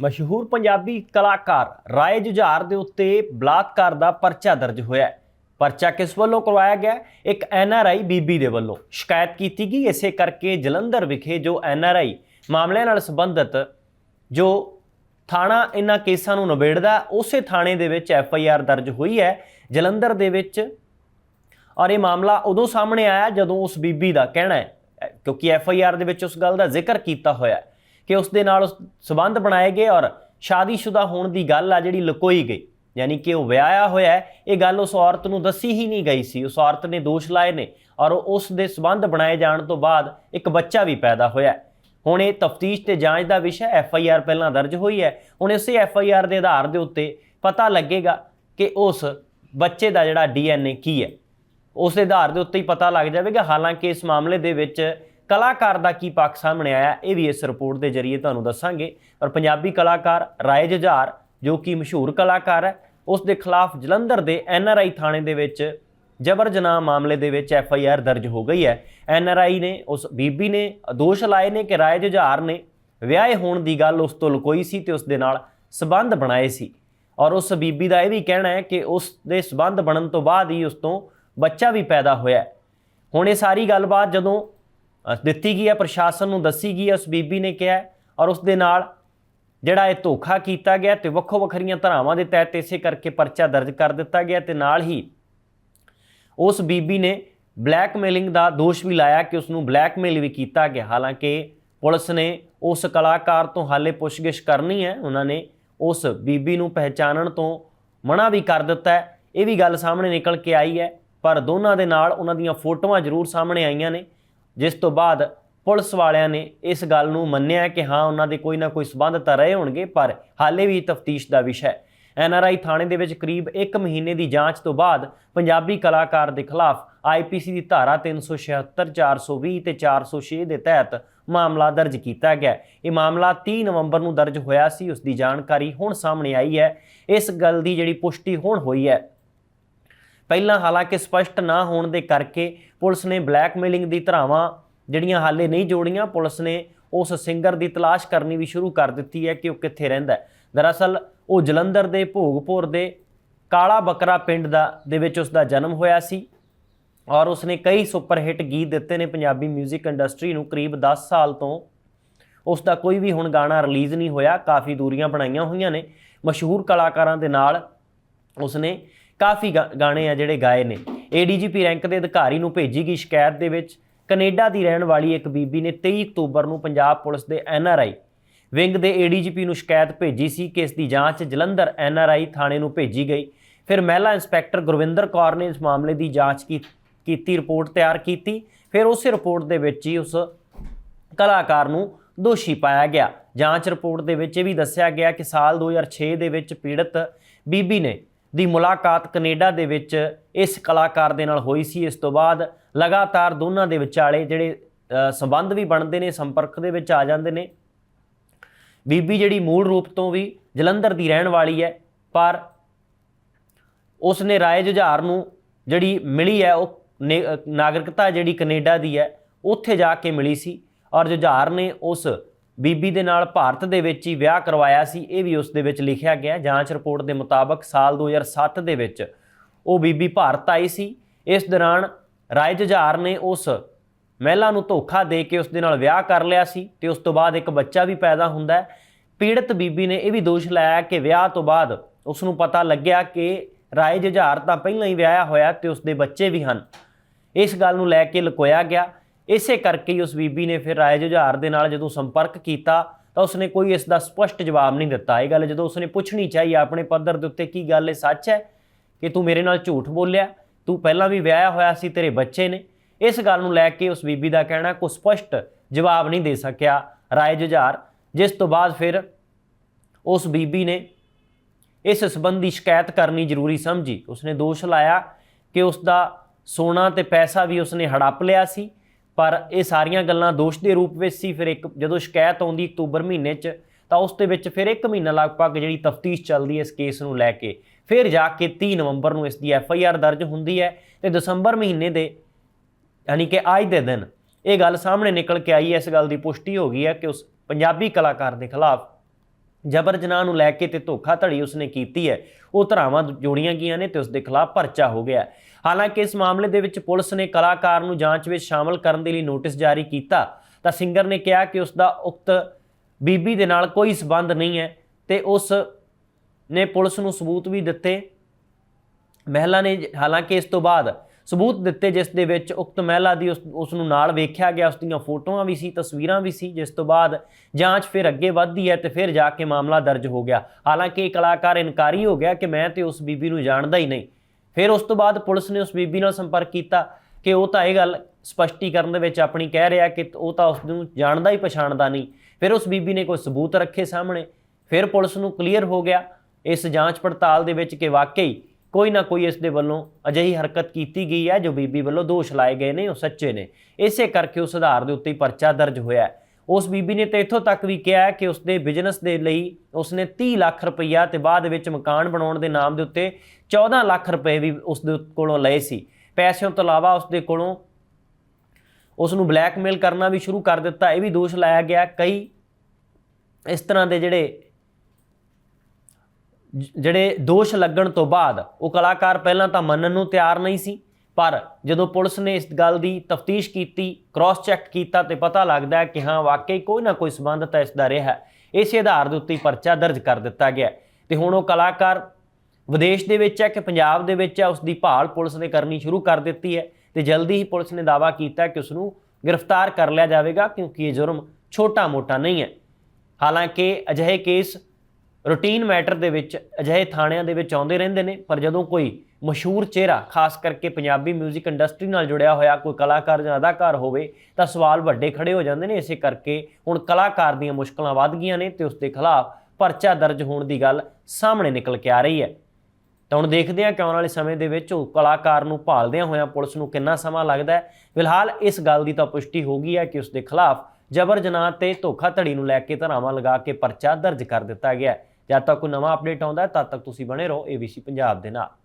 ਮਸ਼ਹੂਰ ਪੰਜਾਬੀ ਕਲਾਕਾਰ ਰਾਏ ਜੁਝਾਰ ਦੇ ਉੱਤੇ ਬਲਾਤਕਾਰ ਦਾ ਪਰਚਾ ਦਰਜ ਹੋਇਆ ਹੈ। ਪਰਚਾ ਕਿਸ ਵੱਲੋਂ ਕਰਵਾਇਆ ਗਿਆ? ਹੈ? ਇੱਕ ਐਨਆਰਆਈ ਬੀਬੀ ਦੇ ਵੱਲੋਂ। ਸ਼ਿਕਾਇਤ ਕੀਤੀ ਗਈ। ਇਸੇ ਕਰਕੇ ਜਲੰਧਰ ਵਿਖੇ ਜੋ ਐਨਆਰਆਈ ਮਾਮਲਿਆਂ ਨਾਲ ਸੰਬੰਧਿਤ ਜੋ ਥਾਣਾ ਇਹਨਾਂ ਕੇਸਾਂ ਨੂੰ ਨਿਬੇੜਦਾ, ਉਸੇ ਥਾਣੇ ਦੇ ਵਿੱਚ ਐਫਆਈਆਰ ਦਰਜ ਹੋਈ ਹੈ। ਜਲੰਧਰ ਦੇ ਵਿੱਚ ਔਰ ਇਹ ਮਾਮਲਾ ਉਦੋਂ ਸਾਹਮਣੇ ਆਇਆ ਜਦੋਂ ਉਸ ਬੀਬੀ ਦਾ ਕਹਿਣਾ ਹੈ, ਕਿਉਂਕਿ ਐਫ ਆਈ ਆਰ ਦੇ ਵਿੱਚ ਉਸ ਗੱਲ ਦਾ ਜ਼ਿਕਰ ਕੀਤਾ ਹੋਇਆ ਹੈ। ਕਿ ਉਸ ਦੇ ਨਾਲ ਉਸ ਸਬੰਧ ਬਣਾਏ ਗਏ ਔਰ ਸ਼ਾਦੀशुदा ਹੋਣ ਦੀ ਗੱਲ ਆ ਜਿਹੜੀ ਲੁਕੋਈ ਗਈ। ਯਾਨੀ ਕਿ ਉਹ ਵਿਆਹਿਆ ਹੋਇਆ ਇਹ ਗੱਲ ਉਸ ਔਰਤ ਨੂੰ ਦੱਸੀ ਹੀ ਨਹੀਂ ਗਈ ਸੀ। ਉਸ ਔਰਤ ਨੇ ਦੋਸ਼ ਲਾਏ ਨੇ ਔਰ ਉਸ ਦੇ ਸਬੰਧ ਬਣਾਏ ਜਾਣ ਤੋਂ ਬਾਅਦ ਇੱਕ ਬੱਚਾ ਵੀ ਪੈਦਾ ਹੋਇਆ ਹੁਣ ਇਹ ਤਫਤੀਸ਼ ਤੇ ਜਾਂਚ ਦਾ ਵਿਸ਼ਾ ਐਫ ਆਈ ਆਰ ਪਹਿਲਾਂ ਦਰਜ ਹੋਈ ਹੈ। ਹੁਣ ਇਸੇ ਐਫ ਆਈ ਆਰ ਦੇ ਆਧਾਰ ਦੇ ਉੱਤੇ ਪਤਾ ਲੱਗੇਗਾ ਕਿ ਉਸ ਬੱਚੇ ਦਾ ਜਿਹੜਾ ਡੀ ਐੱਨ ਏ ਕੀ ਹੈ। ਉਸ ਦੇ ਆਧਾਰ ਦੇ ਉੱਤੇ ਹੀ ਪਤਾ ਲੱਗ ਜਾਵੇਗਾ। ਹਾਲਾਂਕਿ ਇਸ ਮਾਮਲੇ ਦੇ ਵਿੱਚ ਕਲਾਕਾਰ ਦਾ ਕੀ ਪੱਖ ਸਾਹਮਣੇ ਆਇਆ, ਇਹ ਵੀ ਇਸ ਰਿਪੋਰਟ ਦੇ ਜ਼ਰੀਏ ਤੁਹਾਨੂੰ ਦੱਸਾਂਗੇ। ਪਰ ਪੰਜਾਬੀ ਕਲਾਕਾਰ ਰਾਏ ਜੁਝਾਰ, ਜੋ ਕਿ ਮਸ਼ਹੂਰ ਕਲਾਕਾਰ ਹੈ, ਉਸ ਦੇ ਖਿਲਾਫ ਜਲੰਧਰ ਦੇ ਐਨਆਰਆਈ ਥਾਣੇ ਦੇ ਵਿੱਚ ਜਬਰ ਜਨਾਹ ਮਾਮਲੇ ਦੇ ਵਿੱਚ ਐੱਫ ਆਈ ਆਰ ਦਰਜ ਹੋ ਗਈ ਹੈ। ਐੱਨ ਆਰ ਆਈ ਨੇ, ਉਸ ਬੀਬੀ ਨੇ ਦੋਸ਼ ਲਾਏ ਨੇ ਕਿ ਰਾਏ ਜੁਝਾਰ ਨੇ ਵਿਆਹੇ ਹੋਣ ਦੀ ਗੱਲ ਉਸ ਤੋਂ ਲੁਕੋਈ ਸੀ ਤੇ ਉਸ ਦੇ ਨਾਲ ਸਬੰਧ ਬਣਾਏ ਸੀ। ਔਰ ਉਸ ਬੀਬੀ ਦਾ ਇਹ ਵੀ ਕਹਿਣਾ ਹੈ ਕਿ ਉਸ ਦੇ ਸਬੰਧ ਬਣਨ ਤੋਂ ਬਾਅਦ ਹੀ ਉਸ ਤੋਂ ਬੱਚਾ ਵੀ ਪੈਦਾ ਹੋਇਆ ਹੁਣ ਇਹ ਸਾਰੀ ਗੱਲਬਾਤ ਜਦੋਂ ਦਿੱਤੀ ਗਈ ਹੈ, ਪ੍ਰਸ਼ਾਸਨ ਨੂੰ ਦੱਸੀ ਗਈ ਹੈ, ਉਸ ਬੀਬੀ ਨੇ ਕਿਹਾ ਔਰ ਉਸ ਦੇ ਨਾਲ ਜਿਹੜਾ ਇਹ ਧੋਖਾ ਕੀਤਾ ਗਿਆ ਤੇ ਵੱਖੋ ਵੱਖਰੀਆਂ ਧਾਰਾਵਾਂ ਦੇ ਤਹਿਤ ਇਸੇ ਕਰਕੇ ਪਰਚਾ ਦਰਜ ਕਰ ਦਿੱਤਾ ਗਿਆ ਤੇ ਨਾਲ ਹੀ ਉਸ ਬੀਬੀ ਨੇ ਬਲੈਕਮੇਲਿੰਗ ਦਾ ਦੋਸ਼ ਵੀ ਲਾਇਆ ਕਿ ਉਸ ਨੂੰ ਬਲੈਕਮੇਲ ਵੀ ਕੀਤਾ ਗਿਆ। ਹਾਲਾਂਕਿ ਪੁਲਿਸ ਨੇ ਉਸ ਕਲਾਕਾਰ ਤੋਂ ਹਾਲੇ ਪੁੱਛਗਿੱਛ ਕਰਨੀ ਹੈ। ਉਹਨਾਂ ਨੇ ਉਸ ਬੀਬੀ ਨੂੰ ਪਹਿਚਾਨਣ ਤੋਂ ਮਨਾ ਵੀ ਕਰ ਦਿੱਤਾ ਇਹ ਵੀ ਗੱਲ ਸਾਹਮਣੇ ਨਿਕਲ ਕੇ ਆਈ ਹੈ, ਪਰ ਦੋਨਾਂ ਦੇ ਨਾਲ ਉਹਨਾਂ ਦੀਆਂ ਫੋਟੋਆਂ ਜ਼ਰੂਰ ਸਾਹਮਣੇ ਆਈਆਂ ਨੇ। ਜਿਸ ਤੋਂ ਬਾਅਦ ਪੁਲਿਸ ਵਾਲਿਆਂ ਨੇ ਇਸ ਗੱਲ ਨੂੰ ਮੰਨਿਆ ਕਿ ਹਾਂ, ਉਹਨਾਂ ਦੇ ਕੋਈ ਨਾ ਕੋਈ ਸਬੰਧ ਤਾਂ ਰਹੇ ਹੋਣਗੇ, ਪਰ ਹਾਲੇ ਵੀ ਤਫਤੀਸ਼ ਦਾ ਵਿਸ਼ਾ ਹੈ। ਐਨਆਰਆਈ ਥਾਣੇ ਦੇ ਵਿੱਚ ਕਰੀਬ 1 ਮਹੀਨੇ ਦੀ ਜਾਂਚ ਤੋਂ ਬਾਅਦ ਪੰਜਾਬੀ ਕਲਾਕਾਰ ਦੇ ਖਿਲਾਫ ਆਈਪੀਸੀ ਦੀ ਧਾਰਾ 376 420 ਤੇ 406 ਦੇ ਤਹਿਤ ਮਾਮਲਾ ਦਰਜ ਕੀਤਾ ਗਿਆ ਇਹ ਮਾਮਲਾ 30 ਨਵੰਬਰ ਨੂੰ ਦਰਜ ਹੋਇਆ ਸੀ, ਉਸ ਦੀ ਜਾਣਕਾਰੀ ਹੁਣ ਸਾਹਮਣੇ ਆਈ ਹੈ। ਇਸ ਗੱਲ ਦੀ ਜਿਹੜੀ ਪੁਸ਼ਟੀ ਹੁਣ ਹੋਈ ਹੈ ਪਹਿਲਾਂ ਹਾਲਾਂਕਿ ਸਪਸ਼ਟ ਨਾ ਹੋਣ ਦੇ ਕਰਕੇ ਪੁਲਿਸ ਨੇ ਬਲੈਕਮੇਲਿੰਗ ਦੀ ਧਾਰਾਵਾਂ ਜਿਹੜੀਆਂ ਹਾਲੇ ਨਹੀਂ ਜੋੜੀਆਂ, ਪੁਲਿਸ ਨੇ ਉਸ ਸਿੰਗਰ ਦੀ ਤਲਾਸ਼ ਕਰਨੀ ਵੀ ਸ਼ੁਰੂ ਕਰ ਦਿੱਤੀ ਹੈ ਕਿ ਉਹ ਕਿੱਥੇ ਰਹਿੰਦਾ ਹੈ। ਦਰਅਸਲ, ਉਹ ਜਲੰਧਰ ਦੇ ਭੋਗਪੁਰ ਦੇ ਕਾਲਾ ਬੱਕਰਾ ਪਿੰਡ ਦਾ ਦੇ ਵਿੱਚ ਉਸ ਦਾ ਜਨਮ ਹੋਇਆ ਸੀ ਔਰ ਉਸਨੇ ਕਈ ਸੁਪਰ ਹਿੱਟ ਗੀਤ ਦਿੱਤੇ ਨੇ। ਪੰਜਾਬੀ 뮤직 ਇੰਡਸਟਰੀ ਨੂੰ ਕਰੀਬ 10 ਸਾਲ ਤੋਂ ਉਸ ਦਾ ਕੋਈ ਵੀ ਹੁਣ ਗਾਣਾ ਰਿਲੀਜ਼ ਨਹੀਂ ਹੋਇਆ। ਕਾਫੀ ਦੂਰੀਆਂ ਬਣਾਈਆਂ ਹੋਈਆਂ ਨੇ। ਮਸ਼ਹੂਰ ਕਲਾਕਾਰਾਂ ਦੇ ਨਾਲ ਉਸਨੇ ਕਾਫੀ ਗਾ- ਗਾਣੇ ਆ ਜਿਹੜੇ ਗਾਏ ਨੇ। ਏਡੀਜੀਪੀ ਰੈਂਕ ਦੇ ਅਧਿਕਾਰੀ ਨੂੰ ਭੇਜੀ ਗਈ ਸ਼ਿਕਾਇਤ ਦੇ ਵਿੱਚ, ਕੈਨੇਡਾ ਦੀ ਰਹਿਣ ਵਾਲੀ ਇੱਕ ਬੀਬੀ ਨੇ 23 ਅਕਤੂਬਰ ਨੂੰ ਪੰਜਾਬ ਪੁਲਿਸ ਦੇ ਐਨਆਰਆਈ ਵਿੰਗ ਦੇ ਏਡੀਜੀਪੀ ਨੂੰ ਸ਼ਿਕਾਇਤ ਭੇਜੀ ਸੀ ਕਿ ਇਸ ਦੀ ਜਾਂਚ ਜਲੰਧਰ ਐਨਆਰਆਈ ਥਾਣੇ ਨੂੰ ਭੇਜੀ ਗਈ। ਫਿਰ ਮਹਿਲਾ ਇੰਸਪੈਕਟਰ ਗੁਰਵਿੰਦਰ ਕੌਰ ਨੇ ਇਸ ਮਾਮਲੇ ਦੀ ਜਾਂਚ ਕੀ- ਕੀਤੀ, ਰਿਪੋਰਟ ਤਿਆਰ ਕੀਤੀ। ਫਿਰ ਉਸੇ ਰਿਪੋਰਟ ਦੇ ਵਿੱਚ ਹੀ ਉਸ ਕਲਾਕਾਰ ਨੂੰ ਦੋਸ਼ੀ ਪਾਇਆ ਗਿਆ। ਜਾਂਚ ਰਿਪੋਰਟ ਦੇ ਵਿੱਚ ਇਹ ਵੀ ਦੱਸਿਆ ਗਿਆ ਕਿ ਸਾਲ 2006 ਦੇ ਵਿੱਚ ਪੀੜਤ ਬੀਬੀ ਨੇ ਦੀ ਮੁਲਾਕਾਤ ਕੈਨੇਡਾ ਦੇ ਵਿੱਚ ਇਸ ਕਲਾਕਾਰ ਦੇ ਨਾਲ ਹੋਈ ਸੀ। ਇਸ ਤੋਂ ਬਾਅਦ ਲਗਾਤਾਰ ਦੋਨਾਂ ਦੇ ਵਿਚਾਲੇ ਜਿਹੜੇ ਸੰਬੰਧ ਵੀ ਬਣਦੇ ਨੇ, ਸੰਪਰਕ ਦੇ ਵਿੱਚ ਆ ਜਾਂਦੇ ਨੇ। ਬੀਬੀ ਜਿਹੜੀ ਮੂਲ ਰੂਪ ਤੋਂ ਵੀ ਜਲੰਧਰ ਦੀ ਰਹਿਣ ਵਾਲੀ ਹੈ, ਪਰ ਉਸ ਨੇ ਰਾਏ ਜੁਝਾਰ ਨੂੰ ਜਿਹੜੀ ਮਿਲੀ ਹੈ, ਉਹ ਨੇ- ਨਾਗਰਿਕਤਾ ਜਿਹੜੀ ਕੈਨੇਡਾ ਦੀ ਹੈ, ਉੱਥੇ ਜਾ ਕੇ ਮਿਲੀ ਸੀ। ਔਰ ਜੁਝਾਰ ਨੇ ਉਸ ਬੀਬੀ ਦੇ ਨਾਲ ਭਾਰਤ ਦੇ ਵਿੱਚ ਹੀ ਵਿਆਹ ਕਰਵਾਇਆ ਸੀ, ਇਹ ਵੀ ਉਸ ਦੇ ਵਿੱਚ ਲਿਖਿਆ ਗਿਆ ਜਾਂਚ ਰਿਪੋਰਟ ਦੇ ਮੁਤਾਬਕ ਸਾਲ 2007 ਦੇ ਵਿੱਚ ਉਹ ਬੀਬੀ ਭਾਰਤ ਆਈ ਸੀ। ਇਸ ਦੌਰਾਨ ਰਾਏ ਜੁਝਾਰ ਨੇ ਉਸ ਮਹਿਲਾ ਨੂੰ ਧੋਖਾ ਦੇ ਕੇ ਉਸ ਦੇ ਨਾਲ ਵਿਆਹ ਕਰ ਲਿਆ ਸੀ ਤੇ ਉਸ ਤੋਂ ਬਾਅਦ ਇੱਕ ਬੱਚਾ ਵੀ ਪੈਦਾ ਹੁੰਦਾ ਹੈ। ਪੀੜਤ ਬੀਬੀ ਨੇ ਇਹ ਵੀ ਦੋਸ਼ ਲਾਇਆ ਕਿ ਵਿਆਹ ਤੋਂ ਬਾਅਦ ਉਸ ਨੂੰ ਪਤਾ ਲੱਗਿਆ ਕਿ ਰਾਏ ਜੁਝਾਰ ਤਾਂ ਪਹਿਲਾਂ ਹੀ ਵਿਆਹਿਆ ਹੋਇਆ ਤੇ ਉਸ ਦੇ ਬੱਚੇ ਵੀ ਹਨ। ਇਸ ਗੱਲ ਨੂੰ ਲੈ ਕੇ ਲੁਕੋਇਆ ਗਿਆ। ਇਸੇ ਕਰਕੇ ਹੀ ਉਸ ਬੀਬੀ ਨੇ ਫਿਰ ਰਾਏ ਜੁਝਾਰ ਦੇ ਨਾਲ ਜਦੋਂ ਸੰਪਰਕ ਕੀਤਾ, ਤਾਂ ਉਸਨੇ ਕੋਈ ਇਸ ਦਾ ਸਪਸ਼ਟ ਜਵਾਬ ਨਹੀਂ ਦਿੱਤਾ। ਇਹ ਗੱਲ ਜਦੋਂ ਉਸਨੇ ਪੁੱਛਣੀ ਚਾਹੀ, ਆਪਣੇ ਪੱਧਰ ਦੇ ਉੱਤੇ ਕੀ ਗੱਲ ਇਹ ਸੱਚ ਹੈ ਕਿ ਤੂੰ ਮੇਰੇ ਨਾਲ ਝੂਠ ਬੋਲਿਆ? ਤੂੰ ਪਹਿਲਾਂ ਵੀ ਵਿਆਹਿਆ ਹੋਇਆ ਸੀ, ਤੇਰੇ ਬੱਚੇ ਨੇ। ਇਸ ਗੱਲ ਨੂੰ ਲੈ ਕੇ ਉਸ ਬੀਬੀ ਦਾ ਕਹਿਣਾ ਕੋਈ ਸਪਸ਼ਟ ਜਵਾਬ ਨਹੀਂ ਦੇ ਸਕਿਆ ਰਾਏ ਜੁਝਾਰ, ਜਿਸ ਤੋਂ ਬਾਅਦ ਫਿਰ ਉਸ ਬੀਬੀ ਨੇ ਇਸ ਸੰਬੰਧੀ ਸ਼ਿਕਾਇਤ ਕਰਨੀ ਜ਼ਰੂਰੀ ਸਮਝੀ। ਉਸਨੇ ਦੋਸ਼ ਲਾਇਆ ਕਿ ਉਸ ਦਾ ਸੋਨਾ ਤੇ ਪੈਸਾ ਵੀ ਉਸਨੇ ਹੜੱਪ ਲਿਆ ਸੀ। ਪਰ ਇਹ ਸਾਰੀਆਂ ਗੱਲਾਂ ਦੋਸ਼ ਦੇ ਰੂਪ ਵਿੱਚ ਸੀ। ਫਿਰ ਇੱਕ ਜਦੋਂ ਸ਼ਿਕਾਇਤ ਆਉਂਦੀ ਅਕਤੂਬਰ ਮਹੀਨੇ 'ਚ, ਤਾਂ ਉਸ ਦੇ ਵਿੱਚ ਫਿਰ ਇੱਕ ਮਹੀਨਾ ਲਗਭਗ ਜਿਹੜੀ ਤਫਤੀਸ਼ ਚੱਲਦੀ ਹੈ ਇਸ ਕੇਸ ਨੂੰ ਲੈ ਕੇ। ਫਿਰ ਜਾ ਕੇ 30 ਨਵੰਬਰ ਨੂੰ ਇਸ ਦੀ ਐਫ ਆਈ ਆਰ ਦਰਜ ਹੁੰਦੀ ਹੈ ਤੇ ਦਸੰਬਰ ਮਹੀਨੇ ਦੇ, ਯਾਨੀ ਕਿ ਅੱਜ ਦੇ ਦਿਨ, ਇਹ ਗੱਲ ਸਾਹਮਣੇ ਨਿਕਲ ਕੇ ਆਈ ਹੈ। ਇਸ ਗੱਲ ਦੀ ਪੁਸ਼ਟੀ ਹੋ ਗਈ ਹੈ ਕਿ ਉਸ ਪੰਜਾਬੀ ਕਲਾਕਾਰ ਦੇ ਖਿਲਾਫ ਜਬਰ ਜਨਾਹ ਨੂੰ ਲੈ ਕੇ ਤੇ ਧੋਖਾਧੜੀ ਉਸਨੇ ਕੀਤੀ ਹੈ। ਉਹ ਧਰਾਵਾਂ ਜੋੜੀਆਂ ਗਈਆਂ ਨੇ ਤੇ ਉਸ ਦੇ ਖਿਲਾਫ ਪਰਚਾ ਹੋ ਗਿਆ ਹਾਲਾਂਕਿ ਇਸ ਮਾਮਲੇ ਦੇ ਵਿੱਚ ਪੁਲਿਸ ਨੇ ਕਲਾਕਾਰ ਨੂੰ ਜਾਂਚ ਵਿੱਚ ਸ਼ਾਮਲ ਕਰਨ ਦੇ ਲਈ ਨੋਟਿਸ ਜਾਰੀ ਕੀਤਾ। ਤਾਂ ਸਿੰਗਰ ਨੇ ਕਿਹਾ ਕਿ ਉਸ ਦਾ ਉਕਤ ਬੀਬੀ ਦੇ ਨਾਲ ਕੋਈ ਸਬੰਧ ਨਹੀਂ ਹੈ ਤੇ ਉਸ ਨੇ ਪੁਲਿਸ ਨੂੰ ਸਬੂਤ ਵੀ ਦਿੱਤੇ। ਮਹਿਲਾ ਨੇ ਹਾਲਾਂਕਿ ਇਸ ਤੋਂ ਬਾਅਦ ਸਬੂਤ ਦਿੱਤੇ ਜਿਸ ਦੇ ਵਿੱਚ ਉਕਤ ਮਹਿਲਾ ਦੀ ਉਸ ਉਸ ਨੂੰ ਨਾਲ ਵੇਖਿਆ ਗਿਆ, ਉਸ ਦੀਆਂ ਫੋਟੋਆਂ ਵੀ ਸੀ, ਤਸਵੀਰਾਂ ਵੀ ਸੀ, ਜਿਸ ਤੋਂ ਬਾਅਦ ਜਾਂਚ ਫਿਰ ਅੱਗੇ ਵੱਧਦੀ ਹੈ ਤੇ ਫਿਰ ਜਾ ਕੇ ਮਾਮਲਾ ਦਰਜ ਹੋ ਗਿਆ। ਹਾਲਾਂਕਿ ਕਲਾਕਾਰ ਇਨਕਾਰੀ ਹੋ ਗਿਆ ਕਿ ਮੈਂ ਤੇ ਉਸ ਬੀਬੀ ਨੂੰ ਜਾਣਦਾ ਹੀ ਨਹੀਂ। ਫਿਰ ਉਸ ਤੋਂ ਬਾਅਦ ਪੁਲਿਸ ਨੇ ਉਸ ਬੀਬੀ ਨਾਲ ਸੰਪਰਕ ਕੀਤਾ ਕਿ ਉਹ ਤਾਂ ਇਹ ਗੱਲ ਸਪਸ਼ਟੀਕਰਨ ਦੇ ਵਿੱਚ ਆਪਣੀ ਕਹਿ ਰਿਹਾ ਕਿ ਉਹ ਤਾਂ ਉਸ ਨੂੰ ਜਾਣਦਾ ਹੀ ਪਛਾਣਦਾ ਨਹੀਂ। ਫਿਰ ਉਸ ਬੀਬੀ ਨੇ ਕੋਈ ਸਬੂਤ ਰੱਖੇ ਸਾਹਮਣੇ। ਫਿਰ ਪੁਲਿਸ ਨੂੰ ਕਲੀਅਰ ਹੋ ਗਿਆ। ਇਸ ਜਾਂਚ ਪੜਤਾਲ ਦੇ ਵਿੱਚ ਕਿ ਵਾਕਈ ਕੋਈ ਨਾ ਕੋਈ ਇਸ ਦੇ ਵੱਲੋਂ ਅਜਿਹੀ ਹਰਕਤ ਕੀਤੀ ਗਈ ਹੈ, ਜੋ ਬੀਬੀ ਵੱਲੋਂ ਦੋਸ਼ ਲਾਏ ਗਏ ਨੇ, ਉਹ ਸੱਚੇ ਨੇ। ਇਸੇ ਕਰਕੇ ਉਸ ਆਧਾਰ ਦੇ ਉੱਤੇ ਹੀ ਪਰਚਾ ਦਰਜ ਹੋਇਆ ਉਸ ਬੀਬੀ ਨੇ ਤੇ ਇੱਥੋਂ ਤੱਕ ਵੀ ਕਿਹਾ ਕਿ ਉਸ ਦੇ ਬਿਜ਼ਨਸ ਦੇ ਲਈ ਉਸਨੇ 30 ਲੱਖ ਰੁਪਈਆ ਤੇ ਬਾਅਦ ਵਿੱਚ ਮਕਾਨ ਬਣਾਉਣ ਦੇ ਨਾਮ ਦੇ ਉੱਤੇ 14 ਲੱਖ ਰੁਪਏ ਵੀ ਉਸ ਦੇ ਕੋਲੋਂ ਲਏ ਸੀ। ਪੈਸਿਆਂ ਤੋਂ ਇਲਾਵਾ ਉਸ ਦੇ ਕੋਲੋਂ ਉਸ ਨੂੰ ਬਲੈਕਮੇਲ ਕਰਨਾ ਵੀ ਸ਼ੁਰੂ ਕਰ ਦਿੱਤਾ। ਇਹ ਵੀ ਦੋਸ਼ ਲਾਇਆ ਗਿਆ ਕਈ ਇਸ ਤਰ੍ਹਾਂ ਦੇ ਜਿਹੜੇ ਜਿਹੜੇ ਦੋਸ਼ ਲੱਗਣ ਤੋਂ ਬਾਅਦ ਉਹ ਕਲਾਕਾਰ ਪਹਿਲਾਂ ਤਾਂ ਮੰਨਣ ਨੂੰ ਤਿਆਰ ਨਹੀਂ ਸੀ, ਪਰ ਜਦੋਂ ਪੁਲਿਸ ਨੇ ਇਸ ਗੱਲ ਦੀ ਤਫਤੀਸ਼ ਕੀਤੀ ਕ੍ਰਾਸ ਚੈੱਕ ਕੀਤਾ ਤੇ ਪਤਾ ਲੱਗਦਾ ਹੈ ਕਿ ਹਾਂ, ਵਾਕਈ ਕੋਈ ਨਾ ਕੋਈ ਸਬੰਧ ਤਾਂ ਇਸ ਦਾ ਰਿਹਾ ਇਸੇ ਆਧਾਰ ਦੇ ਉੱਤੇ ਪਰਚਾ ਦਰਜ ਕਰ ਦਿੱਤਾ ਗਿਆ ਹੈ। ਤੇ ਹੁਣ ਉਹ ਕਲਾਕਾਰ ਵਿਦੇਸ਼ ਦੇ ਵਿੱਚ ਹੈ ਕਿ ਪੰਜਾਬ ਦੇ ਵਿੱਚ ਹੈ ਉਸ ਦੀ ਭਾਲ ਪੁਲਿਸ ਨੇ ਕਰਨੀ ਸ਼ੁਰੂ ਕਰ ਦਿੱਤੀ ਹੈ ਤੇ ਜਲਦੀ ਹੀ ਪੁਲਿਸ ਨੇ ਦਾਅਵਾ ਕੀਤਾ ਕਿ ਉਸ ਨੂੰ ਗ੍ਰਿਫਤਾਰ ਕਰ ਲਿਆ ਜਾਵੇਗਾ ਕਿਉਂਕਿ ਇਹ ਜੁਰਮ ਛੋਟਾ-ਮੋਟਾ ਨਹੀਂ ਹੈ। ਹਾਲਾਂਕਿ ਅਜਿਹੇ ਕੇਸ ਰੂਟੀਨ ਮੈਟਰ ਦੇ ਵਿੱਚ ਅਜਿਹੇ ਥਾਣਿਆਂ ਦੇ ਵਿੱਚ ਆਉਂਦੇ ਰਹਿੰਦੇ ਨੇ, ਪਰ ਜਦੋਂ ਕੋਈ ਮਸ਼ਹੂਰ ਚਿਹਰਾ, ਖਾਸ ਕਰਕੇ ਪੰਜਾਬੀ 뮤직 ਇੰਡਸਟਰੀ ਨਾਲ ਜੁੜਿਆ ਹੋਇਆ, ਕੋਈ ਕਲਾਕਾਰ ਜਾਂ ਅਦਾਕਾਰ ਹੋਵੇ, ਤਾਂ ਸਵਾਲ ਵੱਡੇ ਖੜੇ ਹੋ ਜਾਂਦੇ ਨੇ। ਇਸੇ ਕਰਕੇ ਹੁਣ ਕਲਾਕਾਰ ਦੀਆਂ ਮੁਸ਼ਕਲਾਂ ਵੱਧ ਗਈਆਂ ਨੇ ਤੇ ਉਸ ਦੇ ਖਿਲਾਫ ਪਰਚਾ ਦਰਜ ਹੋਣ ਦੀ ਗੱਲ ਸਾਹਮਣੇ ਨਿਕਲ ਕੇ ਆ ਰਹੀ ਹੈ। ਤਾਂ ਹੁਣ ਦੇਖਦੇ ਹਾਂ ਕਿ ਆਉਣ ਵਾਲੇ ਸਮੇਂ ਦੇ ਵਿੱਚ ਉਹ ਕਲਾਕਾਰ ਨੂੰ ਭਾਲਦਿਆਂ ਹੋਇਆਂ ਪੁਲਿਸ ਨੂੰ ਕਿੰਨਾ ਸਮਾਂ ਲੱਗਦਾ ਹੈ। ਫਿਲਹਾਲ ਇਸ ਗੱਲ ਦੀ ਤਾਂ ਪੁਸ਼ਟੀ ਹੋ ਗਈ ਹੈ ਕਿ ਉਸ ਦੇ ਖਿਲਾਫ ਜਬਰ ਜਨਾਹ ਤੇ ਧੋਖਾਧੜੀ ਨੂੰ ਲੈ ਕੇ ਧਾਰਾਵਾਂ ਲਗਾ ਕੇ ਪਰਚਾ ਦਰਜ ਕਰ ਦਿੱਤਾ ਗਿਆ ਹੈ। ਜਦ ਤੱਕ ਕੋਈ ਨਵਾਂ ਅਪਡੇਟ ਆਉਂਦਾ ਤਦ ਤੱਕ ਤੁਸੀਂ ਬਣੇ ਰਹੋ ABC ਪੰਜਾਬ ਦੇ ਨਾਲ।